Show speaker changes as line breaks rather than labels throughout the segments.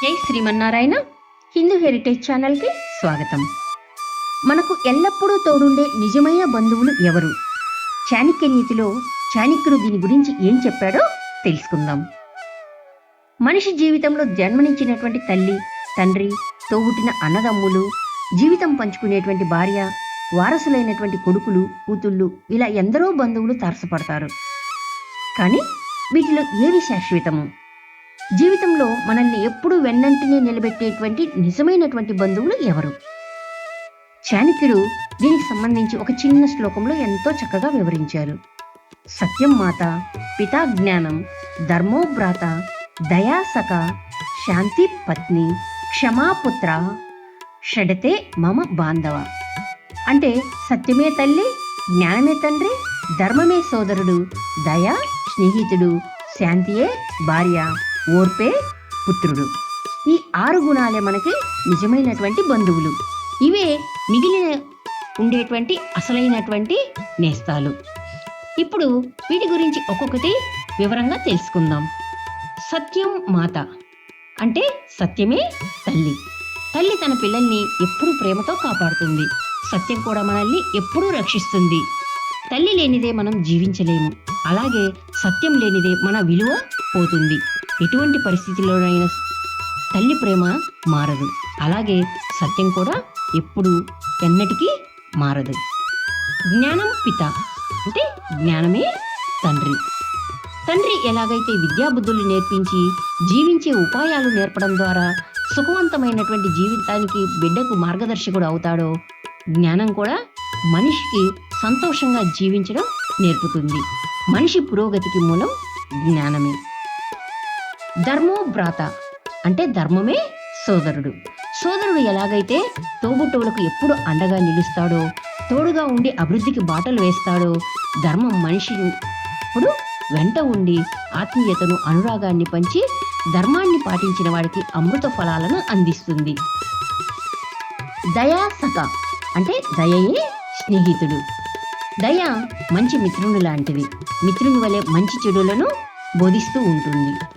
జై శ్రీమన్నారాయణ హిందూ హెరిటేజ్ ఛానల్కి స్వాగతం. మనకు ఎల్లప్పుడూ తోడుండే నిజమైన బంధువులు ఎవరు? చాణక్య నీతిలో చాణక్యుడు దీని గురించి ఏం చెప్పాడో తెలుసుకుందాం. మనిషి జీవితంలో జన్మనిచ్చినటువంటి తల్లి తండ్రి తోబుట్టిన అన్నదమ్ములు జీవితం పంచుకునేటువంటి భార్య వారసులైనటువంటి కొడుకులు కూతుళ్ళు ఇలా ఎందరో బంధువులు తారసపడతారు. కానీ వీటిలో ఏవి శాశ్వతము? జీవితంలో మనల్ని ఎప్పుడూ వెన్నంటినే నిలబెట్టేటువంటి నిజమైనటువంటి బంధువులు ఎవరు? చాణక్యుడు దీనికి సంబంధించి ఒక చిన్న శ్లోకంలో ఎంతో చక్కగా వివరించారు. సత్యం మాత పితా జ్ఞానం ధర్మోభ్రాత దయాసక శాంతి పత్ని క్షమాపుత్ర షడతే మమ బాంధవ. అంటే సత్యమే తల్లి జ్ఞానమే తండ్రి ధర్మమే సోదరుడు దయా స్నేహితుడు శాంతియే భార్య. ఓర్పే పుత్రుడు. ఈ ఆరు గుణాలే మనకి నిజమైనటువంటి బంధువులు. ఇవే మిగిలిన ఉండేటువంటి అసలైనటువంటి నేస్తాలు. ఇప్పుడు వీటి గురించి ఒక్కొక్కటి వివరంగా తెలుసుకుందాం. సత్యం మాత అంటే సత్యమే తల్లి. తల్లి తన పిల్లల్ని ఎప్పుడూ ప్రేమతో కాపాడుతుంది. సత్యం కూడా మనల్ని ఎప్పుడూ రక్షిస్తుంది. తల్లి లేనిదే మనం జీవించలేము. అలాగే సత్యం లేనిదే మన విలువ పోతుంది. ఎటువంటి పరిస్థితిలోనైనా తల్లి ప్రేమ మారదు. అలాగే సత్యం కూడా ఎప్పుడు ఎన్నటికీ మారదు. జ్ఞానం పిత అంటే జ్ఞానమే తండ్రి. తండ్రి ఎలాగైతే విద్యాబుద్ధులు నేర్పించి జీవించే ఉపాయాలు నేర్పడం ద్వారా సుఖవంతమైనటువంటి జీవితానికి బిడ్డకు మార్గదర్శకుడు అవుతాడో జ్ఞానం కూడా మనిషికి సంతోషంగా జీవించడం నేర్పుతుంది. మనిషి పురోగతికి మూలం జ్ఞానమే. ధర్మోభ్రాత. అంటే ధర్మమే సోదరుడు. సోదరుడు ఎలాగైతే తోబుట్టువులకు ఎప్పుడు అండగా నిలుస్తాడో తోడుగా ఉండి అభివృద్ధికి బాటలు వేస్తాడో ధర్మం మనిషిని ఇప్పుడు వెంట ఉండి ఆత్మీయతను అనురాగాన్ని పంచి ధర్మాన్ని పాటించిన వాడికి అమృత ఫలాలను అందిస్తుంది. దయా సఖ అంటే దయయే స్నేహితుడు. దయ మంచి మిత్రుని లాంటిది మిత్రుని వలె మంచి చెడులను బోధిస్తూ ఉంటుంది.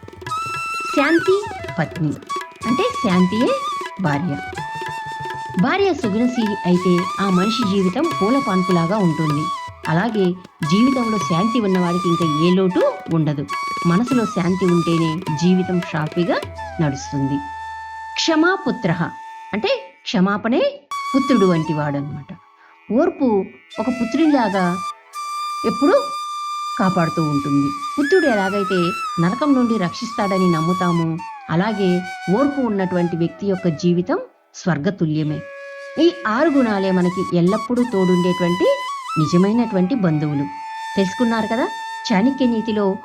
శాంతి పత్ని. అంటే శాంతియే భార్య. భార్య సుగుణశీలి అయితే ఆ మనిషి జీవితం పూల పాన్పులాగా ఉంటుంది. అలాగే జీవితంలో శాంతి ఉన్నవాడికి ఇంకా ఏ లోటు ఉండదు. మనసులో శాంతి ఉంటేనే జీవితం షాఫీగా నడుస్తుంది. క్షమాపుత్ర అంటే క్షమాపణే పుత్రుడు వంటి వాడు అనమాట ఓర్పు ఒక పుత్రుడిలాగా ఎప్పుడూ కాపాడుతూ ఉంటుంది. బుద్ధుడు ఎలాగైతే నరకం నుండి రక్షిస్తాడని నమ్ముతాము అలాగే ఓర్పు ఉన్నటువంటి వ్యక్తి యొక్క జీవితం స్వర్గతుల్యమే. ఈ ఆరు గుణాలే మనకి ఎల్లప్పుడూ తోడుండేటువంటి నిజమైనటువంటి బంధువులు. తెలుసుకున్నారు కదా? చాణక్య నీతిలో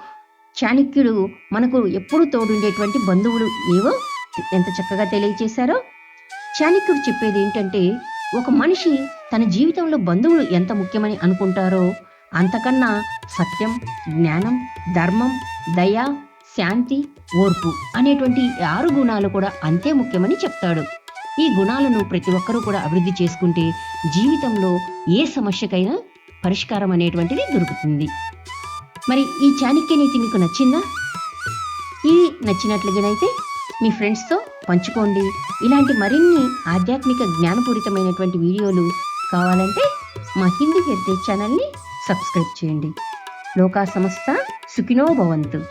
చాణక్యుడు మనకు ఎప్పుడు తోడుండేటువంటి బంధువులు ఏవో ఎంత చక్కగా తెలియచేశారో? చాణక్యుడు చెప్పేది ఏంటంటే ఒక మనిషి తన జీవితంలో బంధువులు ఎంత ముఖ్యమని అనుకుంటారో అంతకన్నా సత్యం జ్ఞానం ధర్మం దయ శాంతి ఓర్పు అనేటువంటి ఆరు గుణాలు కూడా అంతే ముఖ్యమని చెప్తాడు. ఈ గుణాలను ప్రతి ఒక్కరూ కూడా అభివృద్ధి చేసుకుంటే జీవితంలో ఏ సమస్యకైనా పరిష్కారం అనేటువంటిది దొరుకుతుంది. మరి ఈ చాణక్య నీతి మీకు నచ్చిందా? ఇది నచ్చినట్లుగానైతే మీ ఫ్రెండ్స్తో పంచుకోండి. ఇలాంటి మరిన్ని ఆధ్యాత్మిక జ్ఞానపూరితమైనటువంటి వీడియోలు కావాలంటే మా హిందూ హెరిటేజ్ ఛానల్ని సబ్స్క్రైబ్ చేయండి. లోకా సంస్థ సుఖినో భవంతు.